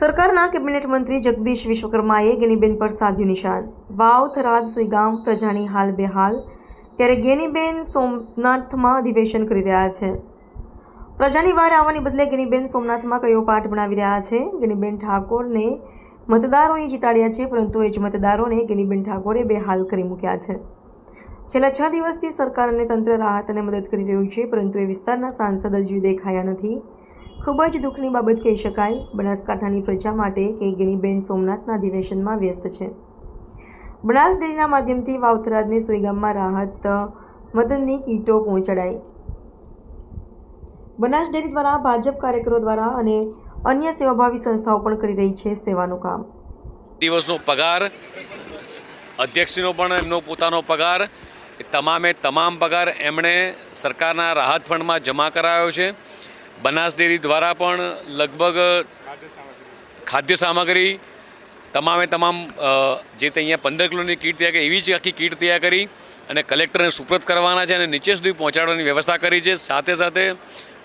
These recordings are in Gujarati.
સરકારના કેબિનેટ મંત્રી જગદીશ વિશ્વકર્માએ ગેનીબેન પર સાધ્યું નિશાન. વાવ, થરાદ, સુઈગામ પ્રજાની હાલ બેહાલ, ત્યારે ગેનીબેન સોમનાથમાં અધિવેશન કરી રહ્યા છે. પ્રજાની વાર આવવાની બદલે ગેનીબેન સોમનાથમાં કયો પાઠ ભણાવી રહ્યા છે? ગેનીબેન ઠાકોરને મતદારોએ જીતાડ્યા છે, પરંતુ એ જ મતદારોને ગેનીબેન ઠાકોરે બેહાલ કરી મૂક્યા છે. છેલ્લા છ દિવસથી સરકાર અને તંત્ર રાહત અને મદદ કરી રહ્યું છે, પરંતુ એ વિસ્તારના સાંસદ હજુ દેખાયા નથી. ખૂબ જ દુઃખની બાબત કહી શકાય. બનાસકાંઠાની પ્રજા માટે કે ગિનીબેન સોમનાથના અધિવેશનમાં વ્યસ્ત છે. બનાસ ડેરીના માધ્યમથી વાવથરાજને સુઈગામમાં રાહત, મદદની કીટો પહોંચાડાઈ. બનાસ ડેરી દ્વારા ભાજપ કાર્યકરો દ્વારા અને અન્ય સેવાભાવી સંસ્થાઓ પણ કરી રહી છે સેવાનું કામ. દિવસનો પગાર, અધ્યક્ષનો પણ એમનો પોતાનો પગાર તમામે તમામ પગાર એમણે સરકારના રાહત ફંડમાં જમા કરાયો છે. બનાસ ડેરી દ્વારા પણ લગભગ ખાદ્ય સામગ્રી તમામે તમામ જે તે અહીંયા પંદર કિલોની કીટ તૈયાર કરી, એવી જ આખી કીટ તૈયાર કરી અને કલેક્ટરને સુપ્રત કરવાના છે અને નીચે સુધી પહોંચાડવાની વ્યવસ્થા કરી છે. સાથે સાથે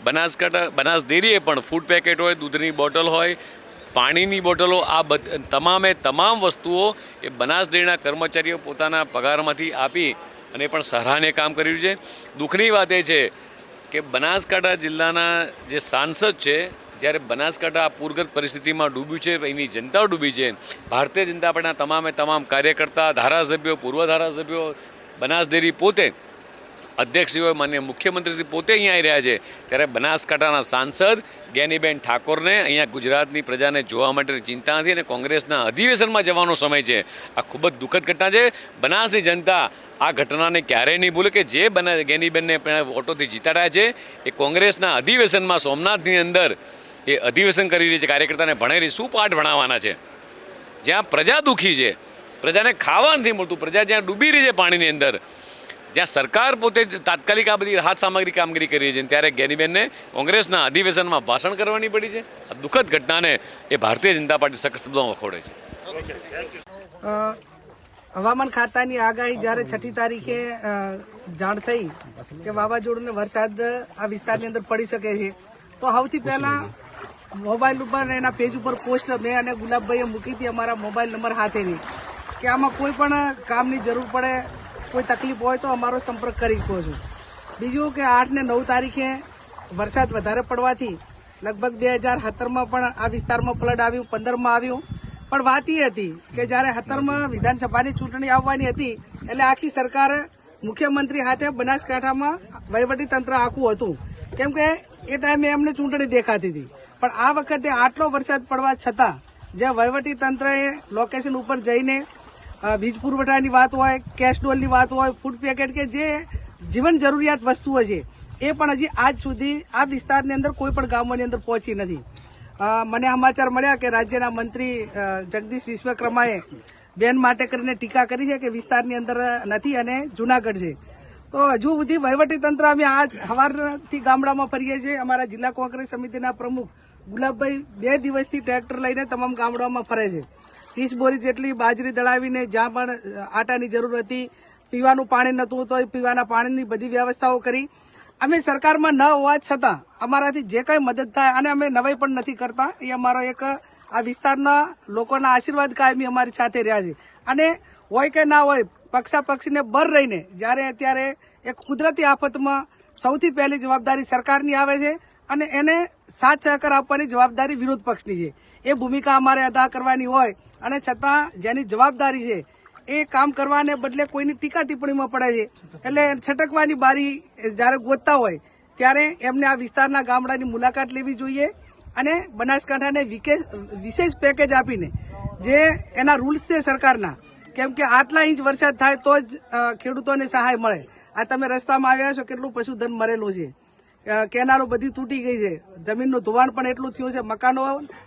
બનાસકાંઠા બનાસ ડેરીએ પણ ફૂડ પેકેટ હોય, દૂધની બોટલ હોય, પાણીની બોટલો, આ તમામે તમામ વસ્તુઓ એ બનાસ ડેરીના કર્મચારીઓ પોતાના પગારમાંથી આપી અને પણ સરાહને કામ કર્યું છે. દુઃખની વાત એ છે કે બનાસકાંઠા જિલ્લાના જે સાંસદ છે, જ્યારે બનાસકાંઠા આ પૂરગ્રસ્ત પરિસ્થિતિમાં ડૂબ્યું છે, એની જનતા ડૂબી છે, ભારતીય જનતા પાર્ટીના તમામે તમામ કાર્યકર્તા, ધારાસભ્યો, પૂર્વ ધારાસભ્યો, બનાસ ડેરી પોતે અધ્યક્ષશ્રીઓ માન્ય મુખ્યમંત્રીશ્રી પોતે અહીંયા આવી રહ્યા છે. ત્યારે બનાસકાંઠાના સાંસદ જ્ઞાનીબેન ઠાકોરને અહીંયા ગુજરાતની પ્રજાને જોવા માટે ચિંતા નથી અને કોંગ્રેસના અધિવેશનમાં જવાનો સમય છે. આ ખૂબ જ દુઃખદ ઘટના છે. બનાસની જનતા આ ઘટનાને ક્યારેય નહીં ભૂલે કે જે બના જ્ઞાનીબેનને વોટોથી જીતાડ્યા છે. એ કોંગ્રેસના અધિવેશનમાં સોમનાથની અંદર એ અધિવેશન કરી રહી છે. કાર્યકર્તાને ભણેલી શું પાઠ ભણાવવાના છે. જ્યાં પ્રજા દુઃખી છે. પ્રજાને ખાવા નથી મળતું. પ્રજા જ્યાં ડૂબી રહી છે પાણીની અંદર. જ્યાં સરકાર પોતે તાત્કાલિક આ બધી રાહત સામગ્રી કામગીરી કરી છે ત્યારે ગેરીબેનને કોંગ્રેસના અધિવેશનમાં ભાષણ કરવાની પડી છે. આ દુઃખદ ઘટનાને એ ભારતીય જનતા પાર્ટી સખત શબ્દોમાં વખોડે છે. હવામાન ખાતાની આગાહી જ્યારે છઠ્ઠી તારીખે જાણ થઈ કે વાવાઝોડું વરસાદ આ વિસ્તારની અંદર પડી શકે છે, તો સૌથી પહેલા મોબાઈલ ઉપર એના પેજ ઉપર પોસ્ટ મેં અને ગુલાબભાઈએ મૂકી હતી અમારા મોબાઈલ નંબર હાથેની, કે આમાં કોઈ પણ કામની જરૂર પડે કોઈ તકલીફ હોય તો અમારો સંપર્ક કરી શકો છો. બીજું કે આઠ ને નવ તારીખે વરસાદ વધારે પડવાથી લગભગ બે હજાર સત્તરમાં પણ આ વિસ્તારમાં ફ્લડ આવ્યું, પંદરમાં આવ્યું. પણ વાત એ હતી કે જ્યારે સત્તરમાં વિધાનસભાની ચૂંટણી આવવાની હતી, એટલે આખી સરકાર મુખ્યમંત્રી હાથે બનાસકાંઠામાં તંત્ર આખું હતું. કેમ કે એ ટાઈમે એમને ચૂંટણી દેખાતી હતી. પણ આ વખતે આટલો વરસાદ પડવા છતાં જે તંત્રએ લોકેશન ઉપર જઈને વીજ પુરવઠાની વાત હોય કેશ ડોલની વાત હોય ફૂડ પેકેટ કે જે જીવન જરૂરિયાત વસ્તુઓ છે, એ પણ હજી આજ સુધી આ વિસ્તારની અંદર કોઈ પણ ગામોની અંદર પહોંચી નથી. મને સમાચાર મળ્યા કે રાજ્યના મંત્રી જગદીશ વિશ્વકર્માએ બેન માટે કરીને ટીકા કરી છે કે વિસ્તારની અંદર નથી અને જુનાગઢ છે. તો હજુ સુધી વહીવટી તંત્ર અમે આજ સવારથી ગામડામાં ફરીએ છીએ. અમારા જિલ્લા કોંગ્રેસ સમિતિના પ્રમુખ ગુલાબભાઈ, બે દિવસથી ટ્રેક્ટર લઈને તમામ ગામડાઓમાં ફરે છે. ત્રીસ બોરી જેટલી બાજરી દળાવીને જ્યાં પણ આટાની જરૂર હતી, પીવાનું પાણી નહોતું તો પીવાના પાણીની બધી વ્યવસ્થાઓ કરી. અમે સરકારમાં ન હોવા છતાં અમારાથી જે કંઈ મદદ થાય, અને અમે નવાઈ પણ નથી કરતા, એ અમારો એક, આ વિસ્તારના લોકોના આશીર્વાદ કાયમી અમારી સાથે રહ્યા છે. અને હોય કે ના હોય પક્ષા પક્ષીને બર રહીને જ્યારે અત્યારે એક કુદરતી આફતમાં સૌથી પહેલી જવાબદારી સરકારની આવે છે અને એને સાથ સહકાર આપવાની જવાબદારી વિરોધ પક્ષની છે. એ ભૂમિકા અમારે અદા કરવાની હોય અને છતાં જેની જવાબદારી છે, એ કામ કરવાને બદલે કોઈની ટીકા ટિપ્પણીમાં પડે છે. એટલે છટકવાની બારી જ્યારે ગોતતા હોય, ત્યારે એમને આ વિસ્તારના ગામડાની મુલાકાત લેવી જોઈએ અને બનાસકાંઠાને વિશેષ પેકેજ આપીને જે એના રૂલ્સ છે સરકારના, કેમ કે આટલા ઇંચ વરસાદ થાય તો જ ખેડૂતોને સહાય મળે. આ તમે રસ્તામાં આવ્યા છો, કેટલું પશુધન મરેલું છે. કેનાલો બધી તૂટી ગઈ છે. જમીનનું ધોવાણ પણ એટલું થયું છે. મકાનો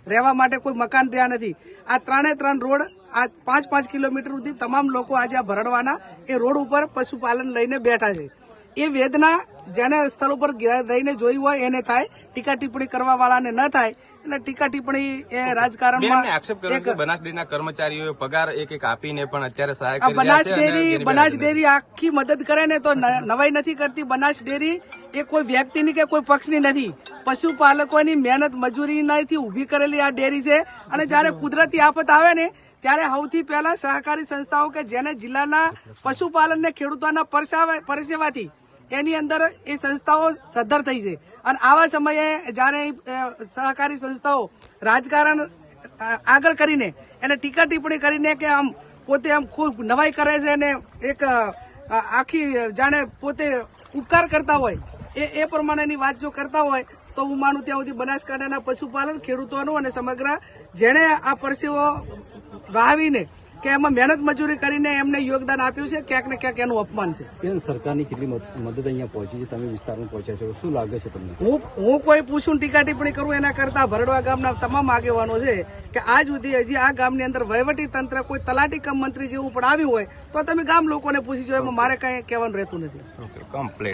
રહેવા માટે કોઈ મકાન રહ્યા નથી. આ ત્રણે ત્રણ રોડ આ પાંચ પાંચ કિલોમીટર સુધી તમામ લોકો આજે આ ભરડવાના એ રોડ ઉપર પશુપાલન લઈને બેઠા છે. એ વેદના જેને સ્થળ ઉપર જઈને જોઈ હોય એને થાય, ટીકા ટિપ્પણી કરવા વાળાને ન થાય એટલે ટીકા ટિપ્પણી એ રાજકારણમાં આક્ષેપ કર્યો કે બનાસ ડેરીના કર્મચારીઓએ પગાર એક એક આપીને પણ અત્યારે સહાય કરી બનાસ ડેરી બનાસ ડેરી આખી મદદ કરે ને તો નવાઈ નથી કરતી. બનાસ ડેરી એ કોઈ વ્યક્તિની કે કોઈ પક્ષની નથી. પશુપાલકોની મહેનત મજૂરીનાથી ઊભી કરેલી આ ડેરી છે. અને જ્યારે કુદરતી આફત આવે ને ત્યારે સૌથી પહેલા સહકારી સંસ્થાઓ કે જેને જિલ્લાના પશુપાલનને ખેડૂતોના પરસાવે- પરસેવાથી એની અંદર એ સંસ્થાઓ સદ્ધર થઈ છે. અને આવા સમયે જ્યારે સહકારી સંસ્થાઓ રાજકારણ આગળ કરીને એને ટીકા ટિપ્પણી કરીને કે આમ પોતે આમ ખૂબ નવાઈ કરે છે અને એક આખી જાણે પોતે ઉપકાર કરતા હોય, એ એ પ્રમાણેની વાત જો કરતા હોય, તો હું માનું ત્યાં સુધી બનાસકાંઠાના પશુપાલન ખેડૂતોનું અને સમગ્ર જેણે આ પરસેવો વાવીને કે એમાં મહેનત મજૂરી કરીને એમને યોગદાન આપ્યું છે ક્યાંક ને ક્યાંક એનું અપમાન છે. બેન સરકારની કેટલી મદ- મદદ અહીંયા પહોંચી છે? તમે વિસ્તારમાં પહોંચ્યા છો. શું લાગે છે તમને? હું હું કોઈ પૂછું ટીકા ટિપ્પણી કરું એના કરતા ભરડવા ગામના તમામ આગેવાનો છે કે આજ સુધી હજી આ ગામની અંદર વહીવટી તંત્ર કોઈ તલાટી કમ મંત્રી જેવું પણ આવ્યું હોય તો તમે ગામ લોકોને પૂછી જો એમાં મારે કઈ કહેવાનું રહેતું નથી. Okay complete